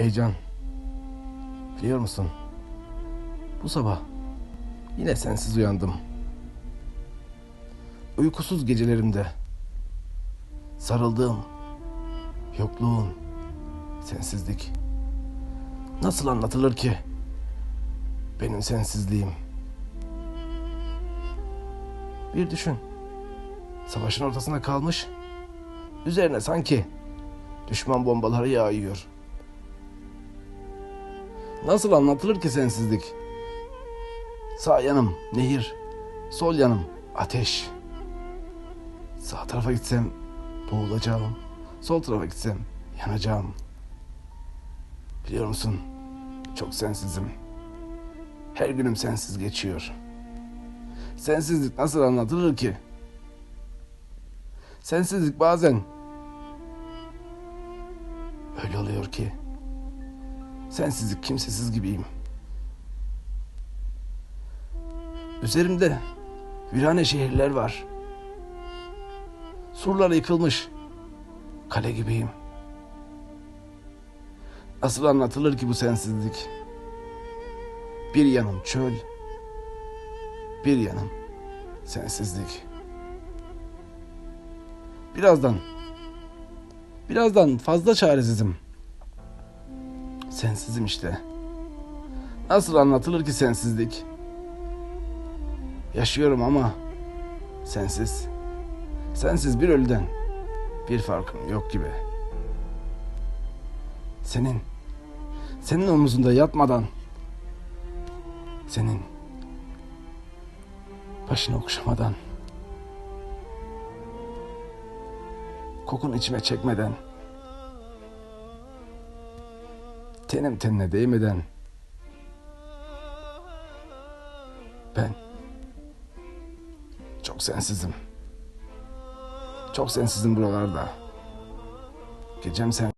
Heyecan. Biliyor musun? Bu sabah yine sensiz uyandım. Uykusuz gecelerimde sarıldığım yokluğun sensizlik nasıl anlatılır ki benim sensizliğim? Bir düşün. Savaşın ortasına kalmış. Üzerine sanki düşman bombaları yağıyor. Nasıl anlatılır ki sensizlik? Sağ yanım nehir, sol yanım ateş. Sağ tarafa gitsem boğulacağım, sol tarafa gitsem yanacağım. Biliyor musun? Çok sensizim. Her günüm sensiz geçiyor. Sensizlik nasıl anlatılır ki? Sensizlik bazen öyle oluyor ki sensizlik kimsesiz gibiyim. Üzerimde virane şehirler var. Surları yıkılmış kale gibiyim. Nasıl anlatılır ki bu sensizlik? Bir yanım çöl, bir yanım sensizlik. Birazdan, birazdan fazla çaresizim. Sensizim işte. Nasıl anlatılır ki sensizlik? Yaşıyorum ama sensiz. Sensiz bir ölüden bir farkım yok gibi. Senin, senin omuzunda yatmadan, senin başını okşamadan, kokun içime çekmeden, tenim tenine değmeden, ben çok sensizim. Çok sensizim buralarda. Gecem sen